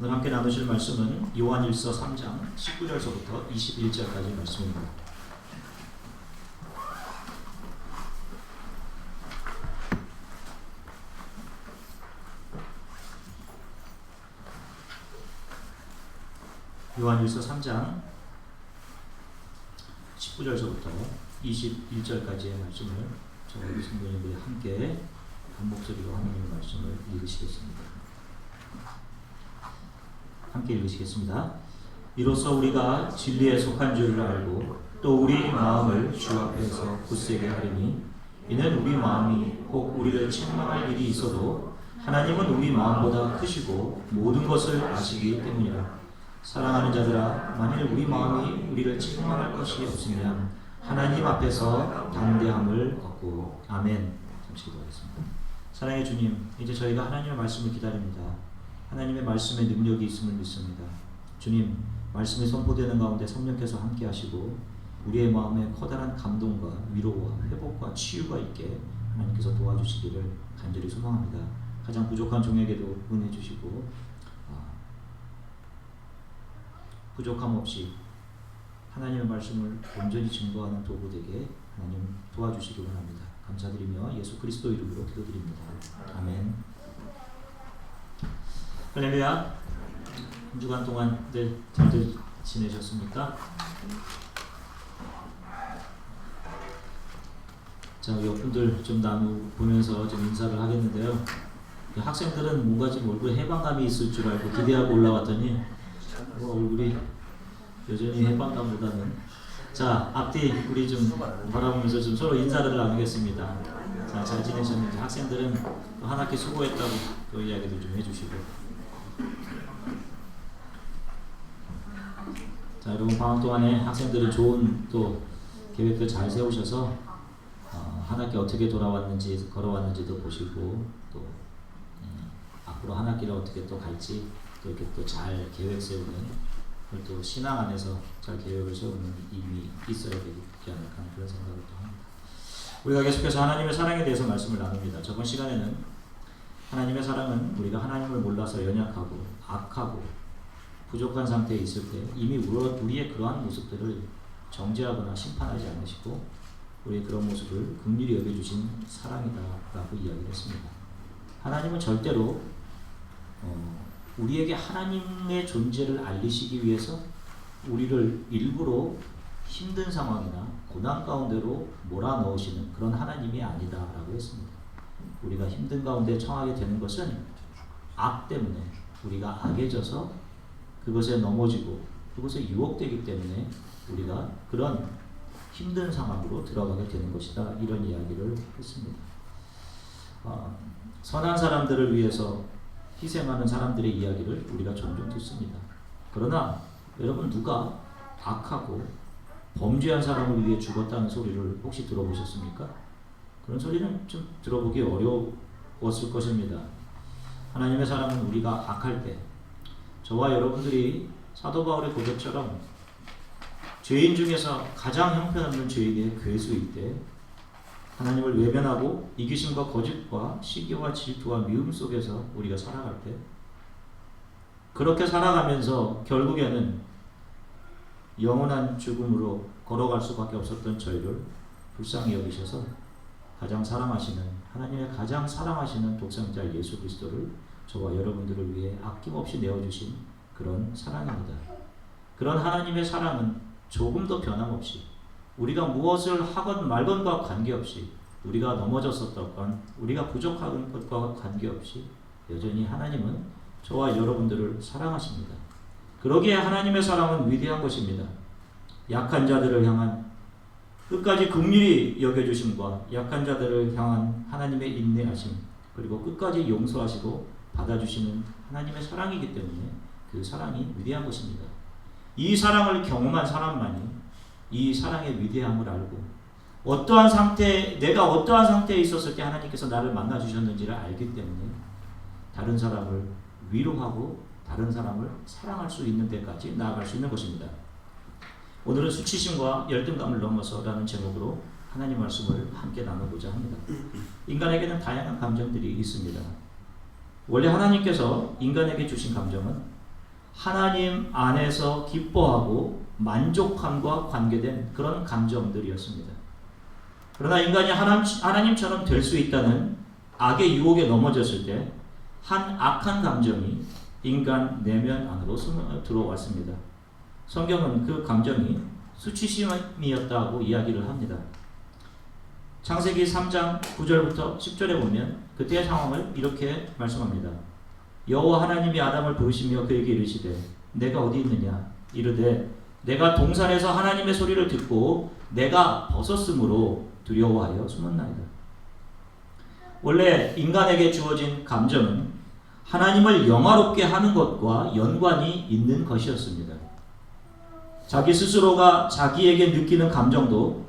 오늘 함께 나누실 말씀은 요한일서 3장 19절서부터 21절까지 말씀입니다. 요한일서 3장 19절서부터 21절까지의 말씀을 저와 우리 성도님들이 함께 한 목소리로 하나님의 말씀을 읽으시겠습니다. 함께 읽으시겠습니다. 이로써 우리가 진리에 속한 줄을 알고 또 우리 마음을 주 앞에서 굳세게 하리니 이는 우리 마음이 혹 우리를 책망할 일이 있어도 하나님은 우리 마음보다 크시고 모든 것을 아시기 때문이라. 사랑하는 자들아 만일 우리 마음이 우리를 책망할 것이 없으면 하나님 앞에서 담대함을 얻고 아멘. 잠시 기도하겠습니다. 사랑의 주님 이제 저희가 하나님의 말씀을 기다립니다 하나님의 말씀에 능력이 있음을 믿습니다 주님 말씀이 선포되는 가운데 성령께서 함께 하시고 우리의 마음에 커다란 감동과 위로와 회복과 치유가 있게 하나님께서 도와주시기를 간절히 소망합니다 가장 부족한 종에게도 은혜 주시고 아, 부족함 없이 하나님의 말씀을 온전히 증거하는 도구 되게 하나님 도와주시기 원합니다. 감사드리며 예수 그리스도 이름으로 기도드립니다. 아멘. 할렐루야. 한 주간 동안들 잘들 지내셨습니까? 자, 옆분들 좀 나누 보면서 좀 인사를 하겠는데요. 학생들은 뭔가 좀 얼굴에 해방감이 있을 줄 알고 기대하고 올라왔더니 뭐 얼굴이 여전히 해방감보다는 자 앞뒤 우리 좀 바라보면서 좀 서로 인사를 나누겠습니다. 자 잘 지내셨는지 학생들은 또한 학기 수고했다고 또 이야기도 좀 해주시고 자 여러분 방학 동안에 학생들은 좋은 또 계획들 잘 세우셔서 어, 한 학기 어떻게 돌아왔는지 걸어왔는지도 보시고 또 음, 앞으로 한 학기를 어떻게 또 갈지 또 이렇게 또 잘 계획 세우는 또 신앙 안에서 잘 계획을 세우는 힘이 있어야 되지 않을까 그런 생각을 또 합니다. 우리가 계속해서 하나님의 사랑에 대해서 말씀을 나눕니다. 저번 시간에는 하나님의 사랑은 우리가 하나님을 몰라서 연약하고 악하고 부족한 상태에 있을 때 이미 우리의 그러한 모습들을 정죄하거나 심판하지 않으시고 우리의 그런 모습을 긍휼히 여겨주신 사랑이다 라고 이야기를 했습니다. 하나님은 절대로 어, 우리에게 하나님의 존재를 알리시기 위해서 우리를 일부러 힘든 상황이나 고난 가운데로 몰아넣으시는 그런 하나님이 아니다라고 했습니다. 우리가 힘든 가운데 처하게 되는 것은 악 때문에 우리가 악해져서 그것에 넘어지고 그것에 유혹되기 때문에 우리가 그런 힘든 상황으로 들어가게 되는 것이다 이런 이야기를 했습니다. 어, 선한 사람들을 위해서 희생하는 사람들의 이야기를 우리가 종종 듣습니다. 그러나 여러분 누가 악하고 범죄한 사람을 위해 죽었다는 소리를 혹시 들어보셨습니까? 그런 소리는 좀 들어보기 어려웠을 것입니다. 하나님의 사람은 우리가 악할 때 저와 여러분들이 사도 바울의 고백처럼 죄인 중에서 가장 형편없는 죄에게 괴수일 때 하나님을 외면하고 이기심과 거짓과 시기와 질투와 미움 속에서 우리가 살아갈 때 그렇게 살아가면서 결국에는 영원한 죽음으로 걸어갈 수밖에 없었던 저희를 불쌍히 여기셔서 가장 사랑하시는 하나님의 가장 사랑하시는 독생자 예수 그리스도를 저와 여러분들을 위해 아낌없이 내어주신 그런 사랑입니다. 그런 하나님의 사랑은 조금도 변함없이 우리가 무엇을 하건 말건과 관계없이 우리가 넘어졌었던 우리가 부족한 것과 관계없이 여전히 하나님은 저와 여러분들을 사랑하십니다. 그러기에 하나님의 사랑은 위대한 것입니다. 약한 자들을 향한 끝까지 긍휼히 여겨주심과 약한 자들을 향한 하나님의 인내하심 그리고 끝까지 용서하시고 받아주시는 하나님의 사랑이기 때문에 그 사랑이 위대한 것입니다. 이 사랑을 경험한 사람만이 이 사랑의 위대함을 알고 어떠한 상태, 내가 어떠한 상태에 있었을 때 하나님께서 나를 만나 주셨는지를 알기 때문에 다른 사람을 위로하고 다른 사람을 사랑할 수 있는 데까지 나아갈 수 있는 것입니다. 오늘은 수치심과 열등감을 넘어서라는 제목으로 하나님 말씀을 함께 나누고자 합니다. 인간에게는 다양한 감정들이 있습니다. 원래 하나님께서 인간에게 주신 감정은 하나님 안에서 기뻐하고 만족함과 관계된 그런 감정들이었습니다. 그러나 인간이 하나님, 하나님처럼 될 수 있다는 악의 유혹에 넘어졌을 때 한 악한 감정이 인간 내면 안으로 들어왔습니다. 성경은 그 감정이 수치심이었다고 이야기를 합니다. 창세기 3장 9절부터 10절에 보면 그때의 상황을 이렇게 말씀합니다. 여호와 하나님이 아담을 부르시며 그에게 이르시되 내가 어디 있느냐 이르되 내가 동산에서 하나님의 소리를 듣고 내가 벗었으므로 두려워하여 숨었나이다. 원래 인간에게 주어진 감정은 하나님을 영화롭게 하는 것과 연관이 있는 것이었습니다. 자기 스스로가 자기에게 느끼는 감정도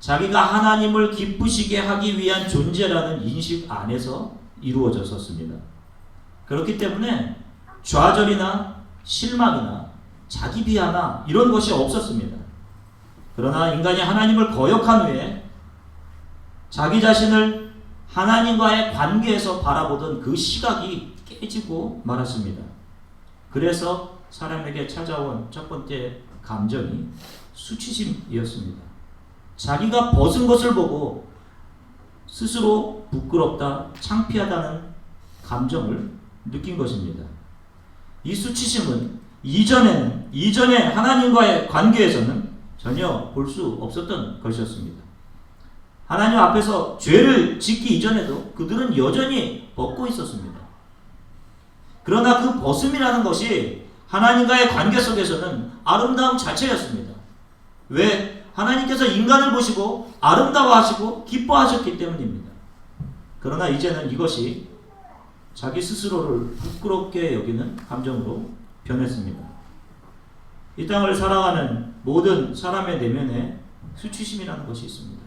자기가 하나님을 기쁘시게 하기 위한 존재라는 인식 안에서 이루어졌었습니다. 그렇기 때문에 좌절이나 실망이나 자기 비하나 이런 것이 없었습니다. 그러나 인간이 하나님을 거역한 후에 자기 자신을 하나님과의 관계에서 바라보던 그 시각이 깨지고 말았습니다. 그래서 사람에게 찾아온 첫 번째 감정이 수치심이었습니다. 자기가 벗은 것을 보고 스스로 부끄럽다, 창피하다는 감정을 느낀 것입니다. 이 수치심은 이전에는 이전에 하나님과의 관계에서는 전혀 볼 수 없었던 것이었습니다. 하나님 앞에서 죄를 짓기 이전에도 그들은 여전히 벗고 있었습니다. 그러나 그 벗음이라는 것이 하나님과의 관계 속에서는 아름다움 자체였습니다. 왜? 하나님께서 인간을 보시고 아름다워하시고 기뻐하셨기 때문입니다. 그러나 이제는 이것이 자기 스스로를 부끄럽게 여기는 감정으로 변했습니다. 이 땅을 살아가는 모든 사람의 내면에 수치심이라는 것이 있습니다.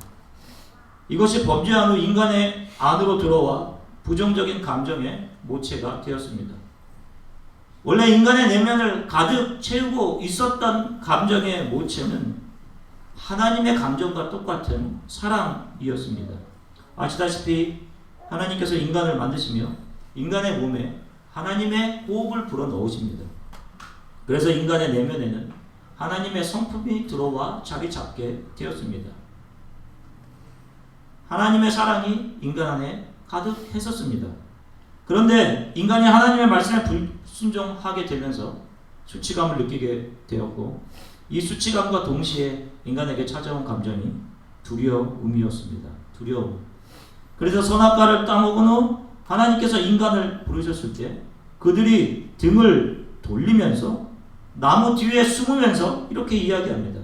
이것이 범죄한 후 인간의 안으로 들어와 부정적인 감정의 모체가 되었습니다. 원래 인간의 내면을 가득 채우고 있었던 감정의 모체는 하나님의 감정과 똑같은 사랑이었습니다. 아시다시피 하나님께서 인간을 만드시며 인간의 몸에 하나님의 호흡을 불어 넣으십니다. 그래서 인간의 내면에는 하나님의 성품이 들어와 자리 잡게 되었습니다. 하나님의 사랑이 인간 안에 가득했었습니다. 그런데 인간이 하나님의 말씀에 불순종하게 되면서 수치감을 느끼게 되었고 이 수치감과 동시에 인간에게 찾아온 감정이 두려움이었습니다. 두려움. 그래서 선악과를 따먹은 후 하나님께서 인간을 부르셨을 때 그들이 등을 돌리면서 나무 뒤에 숨으면서 이렇게 이야기합니다.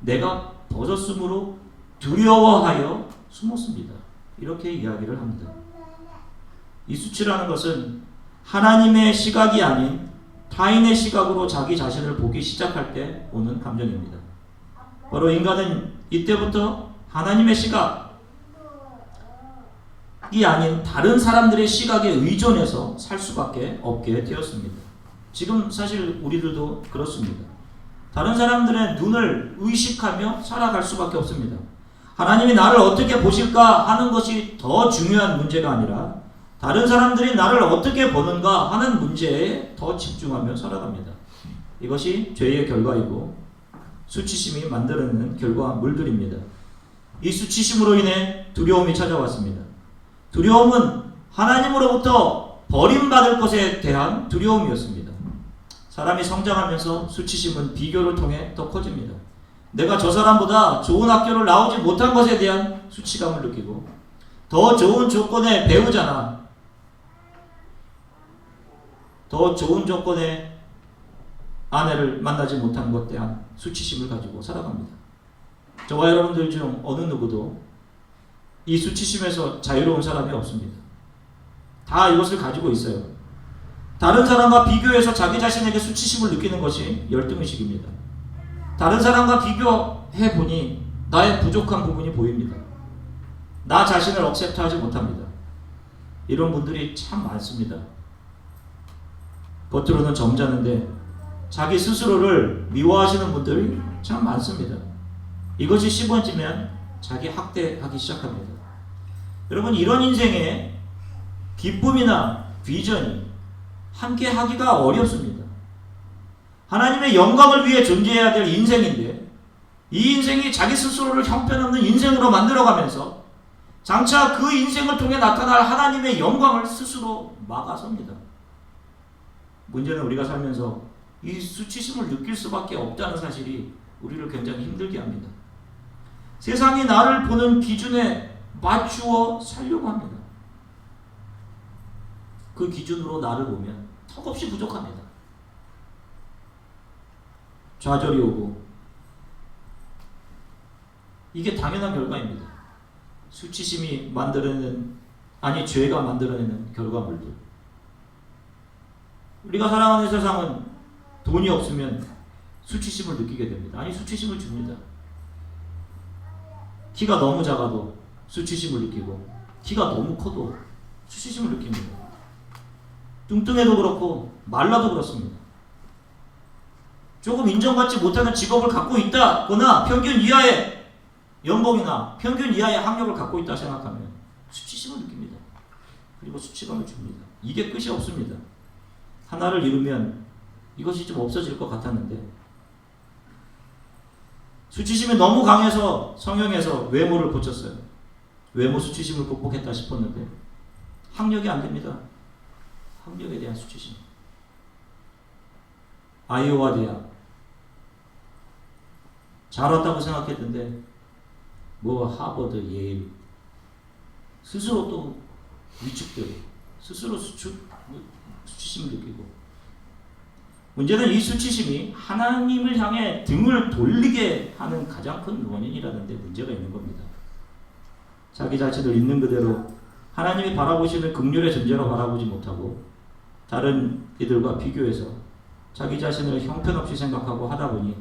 내가 벗었으므로 두려워하여 숨었습니다. 이렇게 이야기를 합니다. 이 수치라는 것은 하나님의 시각이 아닌 타인의 시각으로 자기 자신을 보기 시작할 때 오는 감정입니다. 바로 인간은 이때부터 하나님의 시각이 아닌 다른 사람들의 시각에 의존해서 살 수밖에 없게 되었습니다. 지금 사실 우리들도 그렇습니다. 다른 사람들의 눈을 의식하며 살아갈 수밖에 없습니다. 하나님이 나를 어떻게 보실까 하는 것이 더 중요한 문제가 아니라 다른 사람들이 나를 어떻게 보는가 하는 문제에 더 집중하며 살아갑니다. 이것이 죄의 결과이고 수치심이 만들어내는 결과물들입니다. 이 수치심으로 인해 두려움이 찾아왔습니다. 두려움은 하나님으로부터 버림받을 것에 대한 두려움이었습니다. 사람이 성장하면서 수치심은 비교를 통해 더 커집니다. 내가 저 사람보다 좋은 학교를 나오지 못한 것에 대한 수치감을 느끼고 더 좋은 조건의 배우자나 더 좋은 조건의 아내를 만나지 못한 것에 대한 수치심을 가지고 살아갑니다. 저와 여러분들 중 어느 누구도 이 수치심에서 자유로운 사람이 없습니다. 다 이것을 가지고 있어요. 다른 사람과 비교해서 자기 자신에게 수치심을 느끼는 것이 열등의식입니다. 다른 사람과 비교해 보니 나의 부족한 부분이 보입니다. 나 자신을 억셉트하지 못합니다. 이런 분들이 참 많습니다. 겉으로는 점잖은데 자기 스스로를 미워하시는 분들이 참 많습니다. 이것이 10번째면 자기 학대하기 시작합니다. 여러분 이런 인생에 기쁨이나 비전이 함께 하기가 어렵습니다. 하나님의 영광을 위해 존재해야 될 인생인데 이 인생이 자기 스스로를 형편없는 인생으로 만들어가면서 장차 그 인생을 통해 나타날 하나님의 영광을 스스로 막아섭니다. 문제는 우리가 살면서 이 수치심을 느낄 수밖에 없다는 사실이 우리를 굉장히 힘들게 합니다. 세상이 나를 보는 기준에 맞추어 살려고 합니다. 그 기준으로 나를 보면 턱없이 부족합니다. 좌절이 오고 이게 당연한 결과입니다. 수치심이 만들어내는 아니 죄가 만들어내는 결과물들. 우리가 살아가는 세상은 돈이 없으면 수치심을 느끼게 됩니다. 아니 수치심을 줍니다. 키가 너무 작아도 수치심을 느끼고 키가 너무 커도 수치심을 느낍니다. 뚱뚱해도 그렇고 말라도 그렇습니다. 조금 인정받지 못하는 직업을 갖고 있다거나 평균 이하의 연봉이나 평균 이하의 학력을 갖고 있다 생각하면 수치심을 느낍니다. 그리고 수치감을 줍니다. 이게 끝이 없습니다. 하나를 잃으면 이것이 좀 없어질 것 같았는데 수치심이 너무 강해서 성형해서 외모를 고쳤어요. 외모 수치심을 극복했다 싶었는데 학력이 안 됩니다. 학력에 대한 수치심. 아이오와 대학 잘 왔다고 생각했는데 뭐 하버드, 예일 스스로 또 위축되고 스스로 수축, 수치심을 느끼고 문제는 이 수치심이 하나님을 향해 등을 돌리게 하는 가장 큰 원인이라는데 문제가 있는 겁니다. 자기 자신을 있는 그대로 하나님이 바라보시는 극률의 존재로 바라보지 못하고 다른 이들과 비교해서 자기 자신을 형편없이 생각하고 하다 보니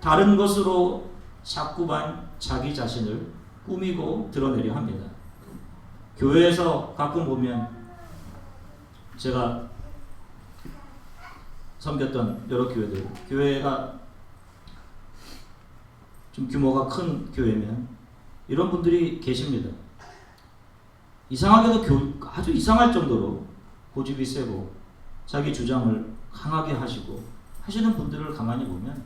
다른 것으로 자꾸만 자기 자신을 꾸미고 드러내려 합니다. 교회에서 가끔 보면 제가 섬겼던 여러 교회들, 교회가 좀 규모가 큰 교회면 이런 분들이 계십니다. 이상하게도 교, 아주 이상할 정도로 고집이 세고 자기 주장을 강하게 하시고 하시는 분들을 가만히 보면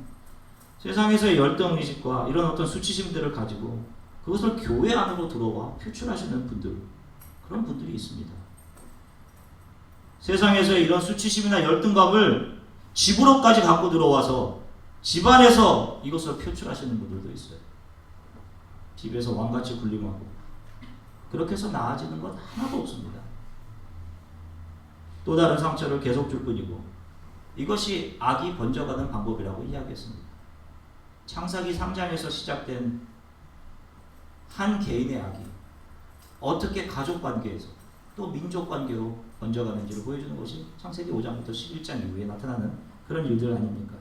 세상에서의 열등 의식과 이런 어떤 수치심들을 가지고 그것을 교회 안으로 들어와 표출하시는 분들 그런 분들이 있습니다. 세상에서의 이런 수치심이나 열등감을 집으로까지 갖고 들어와서 집안에서 이것을 표출하시는 분들도 있어요. 집에서 왕같이 군림하고 그렇게 해서 나아지는 건 하나도 없습니다. 또 다른 상처를 계속 줄 뿐이고 이것이 악이 번져가는 방법이라고 이야기했습니다. 창세기 3장에서 시작된 한 개인의 악이 어떻게 가족 관계에서 또 민족 관계로 번져가는지를 보여주는 것이 창세기 5장부터 11장 이후에 나타나는 그런 일들 아닙니까?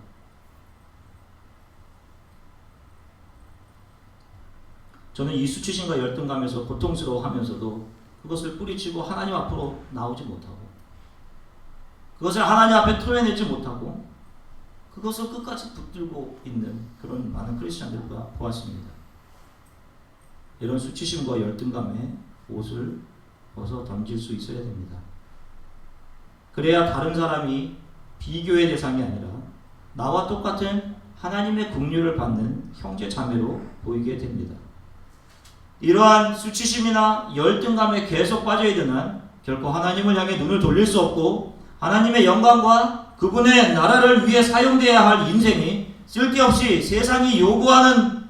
저는 이 수치심과 열등감에서 고통스러워하면서도 그것을 뿌리치고 하나님 앞으로 나오지 못하고 그것을 하나님 앞에 토해내지 못하고 그것을 끝까지 붙들고 있는 그런 많은 크리스천들과 보았습니다. 이런 수치심과 열등감에 옷을 벗어 던질 수 있어야 됩니다. 그래야 다른 사람이 비교의 대상이 아니라 나와 똑같은 하나님의 국류를 받는 형제 자매로 보이게 됩니다. 이러한 수치심이나 열등감에 계속 빠져있는 한 결코 하나님을 향해 눈을 돌릴 수 없고 하나님의 영광과 그분의 나라를 위해 사용되어야 할 인생이 쓸데없이 세상이 요구하는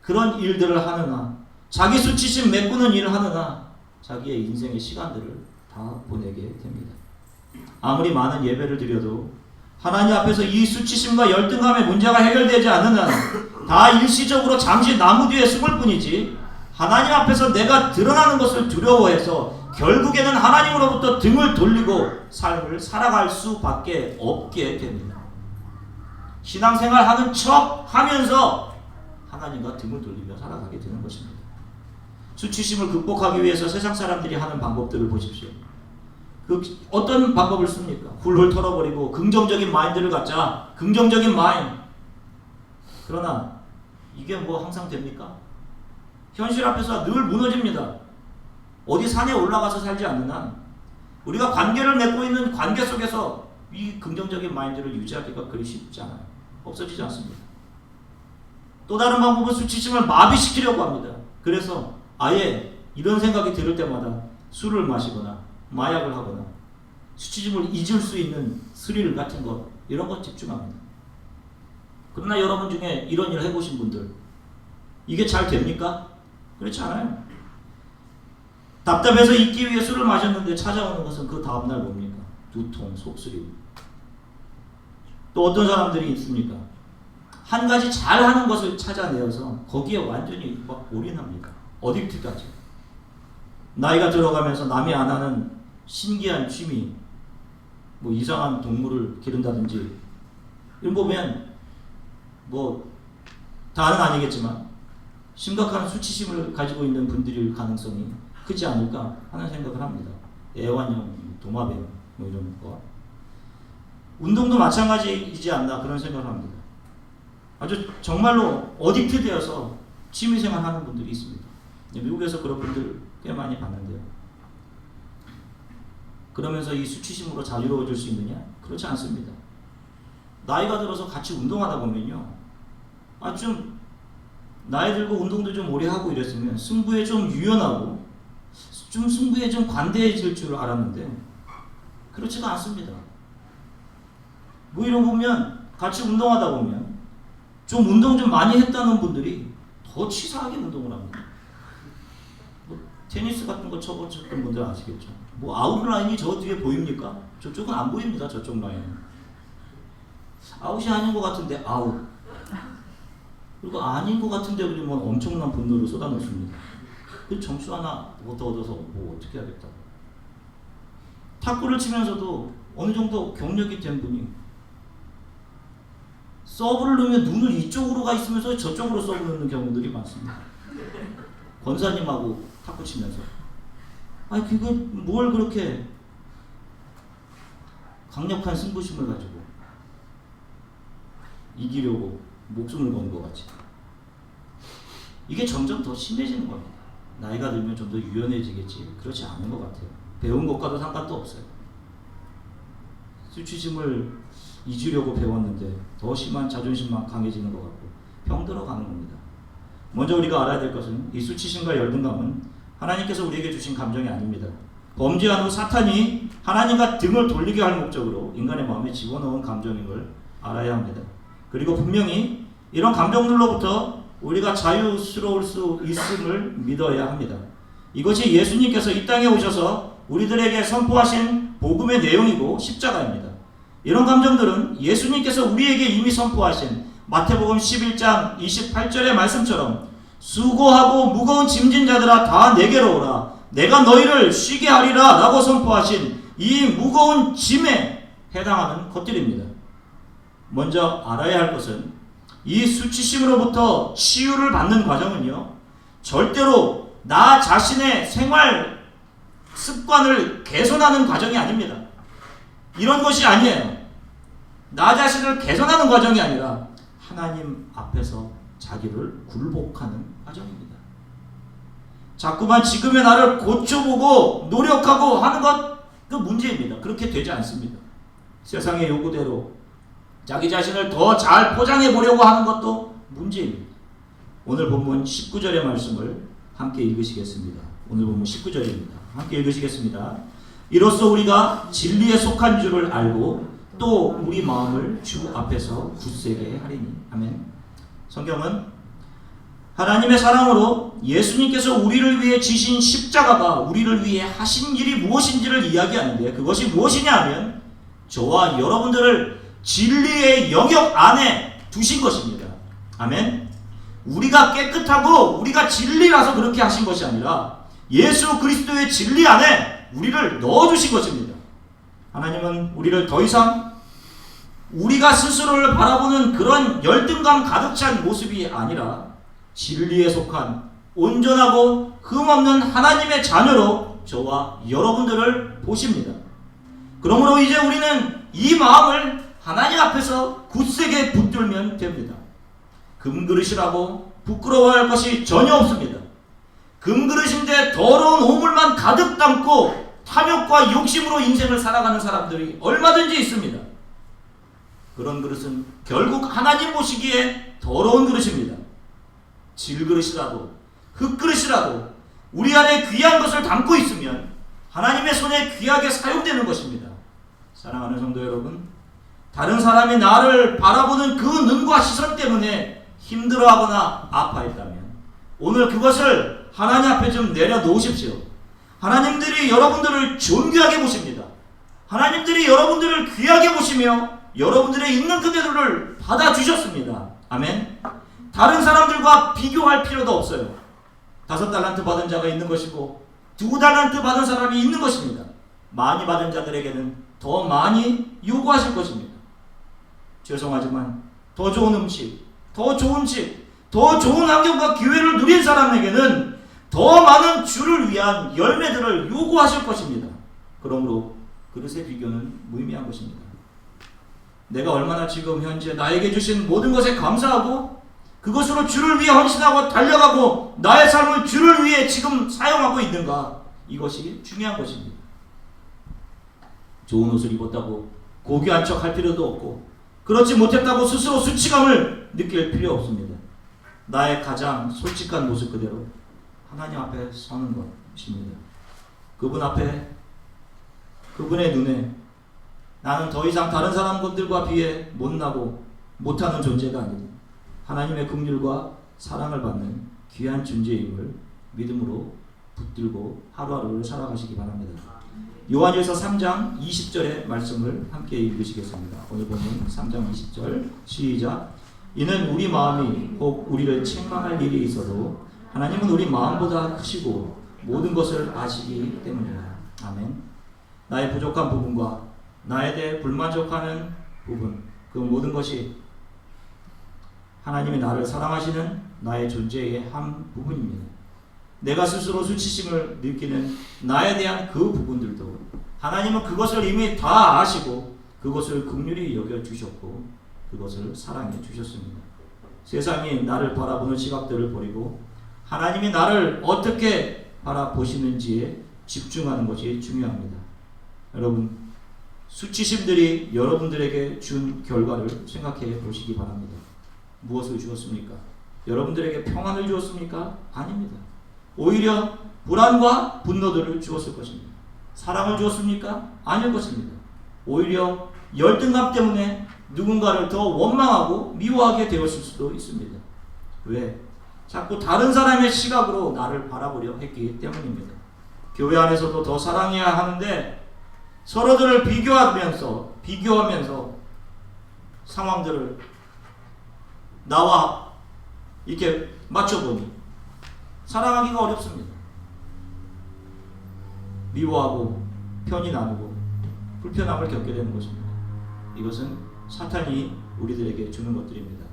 그런 일들을 하느나 자기 수치심 메꾸는 일을 하느나 자기의 인생의 시간들을 다 보내게 됩니다. 아무리 많은 예배를 드려도 하나님 앞에서 이 수치심과 열등감의 문제가 해결되지 않는 한 다 일시적으로 잠시 나무 뒤에 숨을 뿐이지 하나님 앞에서 내가 드러나는 것을 두려워해서 결국에는 하나님으로부터 등을 돌리고 삶을 살아갈 수밖에 없게 됩니다. 신앙생활 하는 척 하면서 하나님과 등을 돌리며 살아가게 되는 것입니다. 수치심을 극복하기 위해서 세상 사람들이 하는 방법들을 보십시오. 그 어떤 방법을 씁니까? 훌훌 털어버리고 긍정적인 마인드를 갖자. 긍정적인 마인. 그러나 이게 뭐 항상 됩니까? 현실 앞에서 늘 무너집니다. 어디 산에 올라가서 살지 않는 한 우리가 관계를 맺고 있는 관계 속에서 이 긍정적인 마인드를 유지하기가 그리 쉽지 않아요. 없어지지 않습니다. 또 다른 방법은 수치심을 마비시키려고 합니다. 그래서 아예 이런 생각이 들을 때마다 술을 마시거나 마약을 하거나 수치심을 잊을 수 있는 스릴 같은 것 이런 것 집중합니다. 그러나 여러분 중에 이런 일을 해보신 분들 이게 잘 됩니까? 그렇지 않아요. 답답해서 잊기 위해 술을 마셨는데 찾아오는 것은 그 다음날 뭡니까? 두통, 속쓰림. 또 어떤 사람들이 있습니까? 한 가지 잘하는 것을 찾아내어서 거기에 완전히 막 올인합니다. 어딕트까지. 나이가 들어가면서 남이 안 하는 신기한 취미, 뭐 이상한 동물을 기른다든지 이런 거 보면 뭐 다는 아니겠지만 심각한 수치심을 가지고 있는 분들일 가능성이 크지 않을까 하는 생각을 합니다. 애완형, 도마뱀 뭐 이런 거. 운동도 마찬가지이지 않나 그런 생각을 합니다. 아주 정말로 어딕트 되어서 취미생활 하는 분들이 있습니다. 미국에서 그런 분들 꽤 많이 봤는데요. 그러면서 이 수치심으로 자유로워질 수 있느냐? 그렇지 않습니다. 나이가 들어서 같이 운동하다 보면요. 아, 좀, 나이 들고 운동도 좀 오래 하고 이랬으면 승부에 좀 유연하고 좀 승부에 좀 관대해질 줄 알았는데 그렇지가 않습니다. 뭐 이런 거 보면 같이 운동하다 보면 좀 운동 좀 많이 했다는 분들이 더 치사하게 운동을 합니다. 뭐 테니스 같은 거 쳐보셨던 분들 아시겠죠? 뭐 아웃라인이 저 뒤에 보입니까? 저쪽은 안 보입니다. 저쪽 라인. 아웃이 아닌 것 같은데 아웃. 그리고 아닌 것 같은데 그러면 엄청난 분노를 쏟아놓습니다. 그 점수 하나 못 얻어서 뭐 어떻게 하겠다고. 탁구를 치면서도 어느 정도 경력이 된 분이 서브를 넣으면 눈을 이쪽으로 가 있으면서 저쪽으로 서브 넣는 경우들이 많습니다. 권사님하고 탁구 치면서 아니 그거 뭘 그렇게 강력한 승부심을 가지고 이기려고 목숨을 건 것 같이 이게 점점 더 심해지는 겁니다. 나이가 들면 좀 더 유연해지겠지 그렇지 않은 것 같아요. 배운 것과도 상관도 없어요. 수치심을 잊으려고 배웠는데 더 심한 자존심만 강해지는 것 같고 병들어 가는 겁니다. 먼저 우리가 알아야 될 것은 이 수치심과 열등감은 하나님께서 우리에게 주신 감정이 아닙니다. 범죄한 후 사탄이 하나님과 등을 돌리게 할 목적으로 인간의 마음에 집어넣은 감정인 걸 알아야 합니다. 그리고 분명히 이런 감정들로부터 우리가 자유스러울 수 있음을 믿어야 합니다. 이것이 예수님께서 이 땅에 오셔서 우리들에게 선포하신 복음의 내용이고 십자가입니다. 이런 감정들은 예수님께서 우리에게 이미 선포하신 마태복음 11장 28절의 말씀처럼 수고하고 무거운 짐진 자들아 다 내게로 오라 내가 너희를 쉬게 하리라 라고 선포하신 이 무거운 짐에 해당하는 것들입니다. 먼저 알아야 할 것은 이 수치심으로부터 치유를 받는 과정은요 절대로 나 자신의 생활 습관을 개선하는 과정이 아닙니다. 이런 것이 아니에요. 나 자신을 개선하는 과정이 아니라 하나님 앞에서 자기를 굴복하는 과정입니다. 자꾸만 지금의 나를 고쳐보고 노력하고 하는 것, 그 문제입니다. 그렇게 되지 않습니다. 세상의 요구대로 자기 자신을 더 잘 포장해 보려고 하는 것도 문제입니다. 오늘 본문 19절의 말씀을 함께 읽으시겠습니다. 오늘 본문 19절입니다. 함께 읽으시겠습니다. 이로써 우리가 진리에 속한 줄을 알고 또 우리 마음을 주 앞에서 굳세게 하리니. 아멘. 성경은 하나님의 사랑으로 예수님께서 우리를 위해 지신 십자가가 우리를 위해 하신 일이 무엇인지를 이야기하는데 그것이 무엇이냐 하면 저와 여러분들을 진리의 영역 안에 두신 것입니다. 아멘. 우리가 깨끗하고 우리가 진리라서 그렇게 하신 것이 아니라 예수 그리스도의 진리 안에 우리를 넣어주신 것입니다. 하나님은 우리를 더 이상 우리가 스스로를 바라보는 그런 열등감 가득 찬 모습이 아니라 진리에 속한 온전하고 흠없는 하나님의 자녀로 저와 여러분들을 보십니다. 그러므로 이제 우리는 이 마음을 하나님 앞에서 굳세게 붙들면 됩니다. 금그릇이라고 부끄러워할 것이 전혀 없습니다. 금그릇인데 더러운 오물만 가득 담고 탐욕과 욕심으로 인생을 살아가는 사람들이 얼마든지 있습니다. 그런 그릇은 결국 하나님 보시기에 더러운 그릇입니다. 질그릇이라도 흙그릇이라도 우리 안에 귀한 것을 담고 있으면 하나님의 손에 귀하게 사용되는 것입니다. 사랑하는 성도 여러분, 다른 사람이 나를 바라보는 그 눈과 시선 때문에 힘들어하거나 아파했다면 오늘 그것을 하나님 앞에 좀 내려놓으십시오. 하나님들이 여러분들을 존귀하게 보십니다. 하나님들이 여러분들을 귀하게 보시며 여러분들의 있는 그대로를 받아주셨습니다. 아멘. 다른 사람들과 비교할 필요도 없어요. 다섯 달란트 받은 자가 있는 것이고 두 달란트 받은 사람이 있는 것입니다. 많이 받은 자들에게는 더 많이 요구하실 것입니다. 죄송하지만 더 좋은 음식, 더 좋은 집, 더 좋은 환경과 기회를 누린 사람에게는 더 많은 주를 위한 열매들을 요구하실 것입니다. 그러므로 그릇의 비교는 무의미한 것입니다. 내가 얼마나 지금 현재 나에게 주신 모든 것에 감사하고 그것으로 주를 위해 헌신하고 달려가고 나의 삶을 주를 위해 지금 사용하고 있는가 이것이 중요한 것입니다. 좋은 옷을 입었다고 고귀한 척 할 필요도 없고 그렇지 못했다고 스스로 수치감을 느낄 필요 없습니다. 나의 가장 솔직한 모습 그대로 하나님 앞에 서는 것입니다. 그분 앞에 그분의 눈에 나는 더 이상 다른 사람들과 비해 못나고 못하는 존재가 아니다. 하나님의 긍휼과 사랑을 받는 귀한 존재임을 믿음으로 붙들고 하루하루를 살아가시기 바랍니다. 요한일서 3장 20절의 말씀을 함께 읽으시겠습니다. 오늘 보면 3장 20절 시작 이는 우리 마음이 혹 우리를 책망할 일이 있어도 하나님은 우리 마음보다 크시고 모든 것을 아시기 때문이다. 아멘. 나의 부족한 부분과 나에 대해 불만족하는 부분 그 모든 것이 하나님이 나를 사랑하시는 나의 존재의 한 부분입니다. 내가 스스로 수치심을 느끼는 나에 대한 그 부분들도 하나님은 그것을 이미 다 아시고 그것을 긍휼히 여겨 주셨고 그것을 사랑해 주셨습니다. 세상이 나를 바라보는 시각들을 버리고 하나님이 나를 어떻게 바라보시는지에 집중하는 것이 중요합니다. 여러분 수치심들이 여러분들에게 준 결과를 생각해 보시기 바랍니다. 무엇을 주었습니까? 여러분들에게 평안을 주었습니까? 아닙니다. 오히려 불안과 분노들을 주었을 것입니다. 사랑을 주었습니까? 아닐 것입니다. 오히려 열등감 때문에 누군가를 더 원망하고 미워하게 되었을 수도 있습니다. 왜? 자꾸 다른 사람의 시각으로 나를 바라보려 했기 때문입니다. 교회 안에서도 더 사랑해야 하는데 서로들을 비교하면서 비교하면서 상황들을 나와 이렇게 맞춰보니 사랑하기가 어렵습니다. 미워하고 편이 나누고 불편함을 겪게 되는 것입니다. 이것은 사탄이 우리들에게 주는 것들입니다.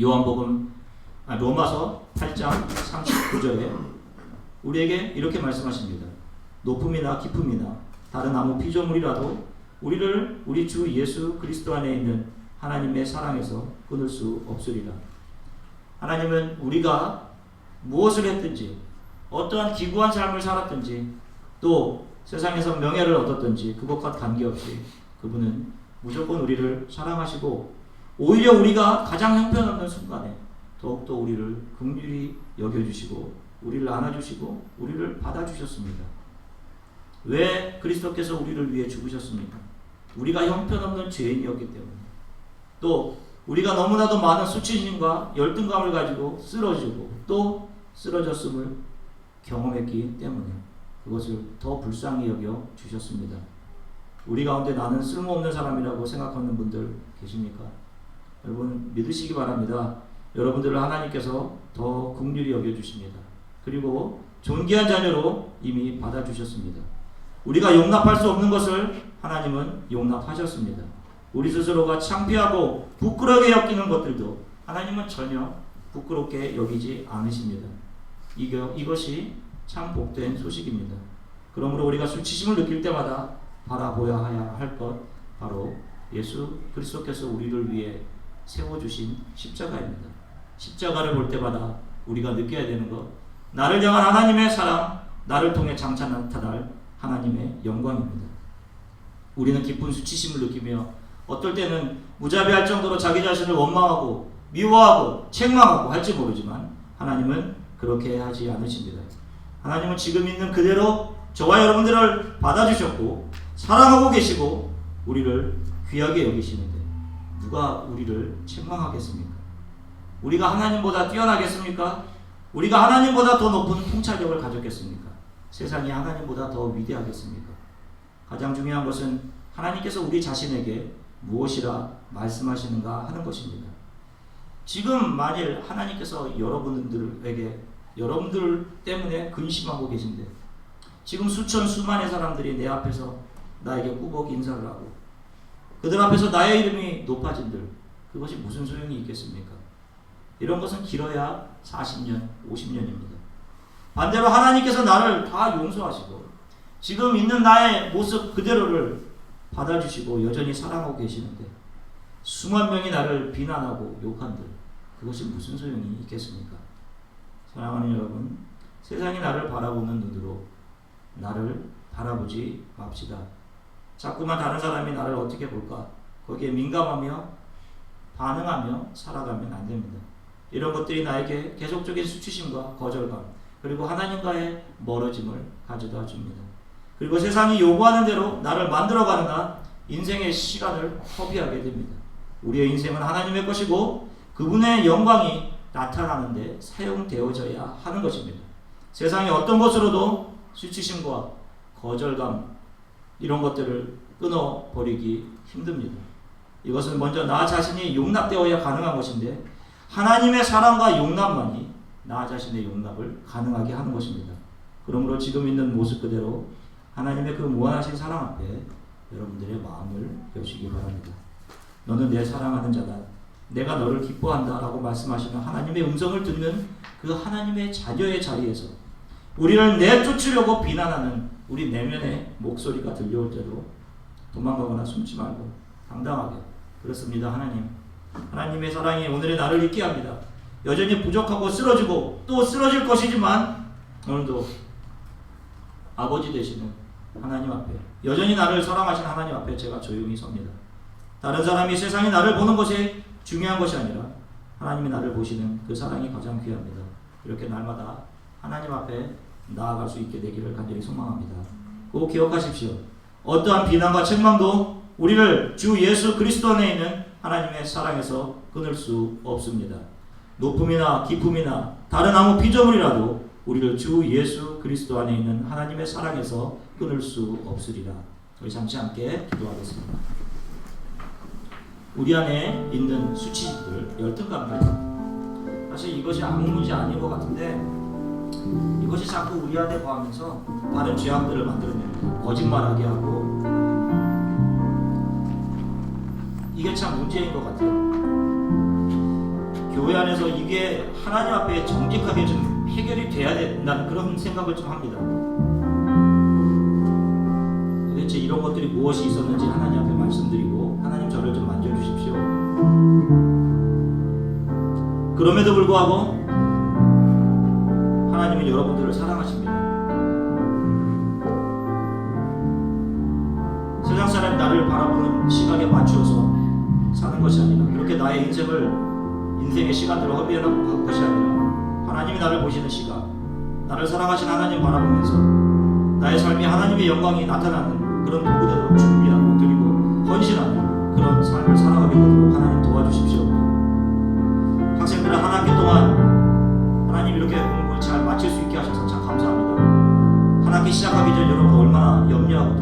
요한복음 아, 로마서 8장 39절에 우리에게 이렇게 말씀하십니다. 높음이나 깊음이나 다른 아무 피조물이라도 우리를 우리 주 예수 그리스도 안에 있는 하나님의 사랑에서 끊을 수 없으리라. 하나님은 우리가 무엇을 했든지 어떠한 기구한 삶을 살았든지 또 세상에서 명예를 얻었든지 그것과 관계없이 그분은 무조건 우리를 사랑하시고 오히려 우리가 가장 형편없는 순간에 더욱더 우리를 긍휼히 여겨주시고 우리를 안아주시고 우리를 받아주셨습니다. 왜 그리스도께서 우리를 위해 죽으셨습니까? 우리가 형편없는 죄인이었기 때문에 또 우리가 너무나도 많은 수치심과 열등감을 가지고 쓰러지고 또 쓰러졌음을 경험했기 때문에 그것을 더 불쌍히 여겨 주셨습니다. 우리 가운데 나는 쓸모없는 사람이라고 생각하는 분들 계십니까? 여러분 믿으시기 바랍니다. 여러분들을 하나님께서 더 긍휼히 여겨 주십니다. 그리고 존귀한 자녀로 이미 받아 주셨습니다. 우리가 용납할 수 없는 것을 하나님은 용납하셨습니다. 우리 스스로가 창피하고 부끄럽게 여기는 것들도 하나님은 전혀 부끄럽게 여기지 않으십니다. 이거, 이것이 참 복된 소식입니다. 그러므로 우리가 수치심을 느낄 때마다 바라보아야 할 것 바로 예수 그리스도께서 우리를 위해 세워주신 십자가입니다. 십자가를 볼 때마다 우리가 느껴야 되는 것 나를 향한 하나님의 사랑 나를 통해 장차 나타날 하나님의 영광입니다. 우리는 기쁜 수치심을 느끼며 어떨 때는 무자비할 정도로 자기 자신을 원망하고 미워하고 책망하고 할지 모르지만 하나님은 그렇게 하지 않으십니다. 하나님은 지금 있는 그대로 저와 여러분들을 받아주셨고 사랑하고 계시고 우리를 귀하게 여기시는데 누가 우리를 책망하겠습니까? 우리가 하나님보다 뛰어나겠습니까? 우리가 하나님보다 더 높은 통찰력을 가졌겠습니까? 세상이 하나님보다 더 위대하겠습니까? 가장 중요한 것은 하나님께서 우리 자신에게 무엇이라 말씀하시는가 하는 것입니다. 지금 만일 하나님께서 여러분들에게 여러분들 때문에 근심하고 계신데 지금 수천 수만의 사람들이 내 앞에서 나에게 꾸벅 인사를 하고 그들 앞에서 나의 이름이 높아진들 그것이 무슨 소용이 있겠습니까? 이런 것은 길어야 40년, 50년입니다. 반대로 하나님께서 나를 다 용서하시고 지금 있는 나의 모습 그대로를 받아주시고 여전히 사랑하고 계시는데 수만 명이 나를 비난하고 욕한들 그것이 무슨 소용이 있겠습니까? 사랑하는 여러분, 세상이 나를 바라보는 눈으로 나를 바라보지 맙시다. 자꾸만 다른 사람이 나를 어떻게 볼까? 거기에 민감하며 반응하며 살아가면 안 됩니다. 이런 것들이 나에게 계속적인 수치심과 거절감, 그리고 하나님과의 멀어짐을 가져다 줍니다. 그리고 세상이 요구하는 대로 나를 만들어가는 한 인생의 시간을 허비하게 됩니다. 우리의 인생은 하나님의 것이고 그분의 영광이 나타나는데 사용되어져야 하는 것입니다. 세상의 어떤 것으로도 수치심과 거절감 이런 것들을 끊어버리기 힘듭니다. 이것은 먼저 나 자신이 용납되어야 가능한 것인데 하나님의 사랑과 용납만이 나 자신의 용납을 가능하게 하는 것입니다. 그러므로 지금 있는 모습 그대로 하나님의 그 무한하신 사랑 앞에 여러분들의 마음을 여시기 바랍니다. 너는 내 사랑하는 자다. 내가 너를 기뻐한다 라고 말씀하시는 하나님의 음성을 듣는 그 하나님의 자녀의 자리에서 우리를 내쫓으려고 비난하는 우리 내면의 목소리가 들려올 때도 도망가거나 숨지 말고 당당하게 그렇습니다 하나님 하나님의 사랑이 오늘의 나를 있게 합니다 여전히 부족하고 쓰러지고 또 쓰러질 것이지만 오늘도 아버지 되시는 하나님 앞에 여전히 나를 사랑하신 하나님 앞에 제가 조용히 섭니다 다른 사람이 세상에 나를 보는 것이 중요한 것이 아니라 하나님이 나를 보시는 그 사랑이 가장 귀합니다. 이렇게 날마다 하나님 앞에 나아갈 수 있게 되기를 간절히 소망합니다. 꼭 기억하십시오. 어떠한 비난과 책망도 우리를 주 예수 그리스도 안에 있는 하나님의 사랑에서 끊을 수 없습니다. 높음이나 기쁨이나 다른 아무 피조물이라도 우리를 주 예수 그리스도 안에 있는 하나님의 사랑에서 끊을 수 없으리라. 우리 잠시 함께 기도하겠습니다. 우리 안에 있는 수치들, 열등감들 사실 이것이 아무 문제 아닌 것 같은데 이것이 자꾸 우리 안에 거하면서 다른 죄악들을 만들어냅니다. 거짓말하게 하고 이게 참 문제인 것 같아요. 교회 안에서 이게 하나님 앞에 정직하게 좀 해결이 돼야 된다는 그런 생각을 좀 합니다. 도대체 이런 것들이 무엇이 있었는지 하나님 앞에 말씀드리고 하나님 저를 좀 만져주십시오. 그럼에도 불구하고 하나님은 여러분들을 사랑하십니다. 세상 사람이 나를 바라보는 시각에 맞추어서 사는 것이 아니라 그렇게 나의 인생을 인생의 시간들을 허비하는 것이 아니라 하나님이 나를 보시는 시각 나를 사랑하신 하나님 바라보면서 나의 삶이 하나님의 영광이 나타나는 그런 도구대로 준비하고 드리고 헌신하는 그런 삶을 살아가게 되도록 하나님 도와주십시오. 학생들은 한 학기 동안 하나님 이렇게 공부를 잘 마칠 수 있게 하셔서 참 감사합니다. 한 학기 시작하기 전 여러분 얼마나 염려하고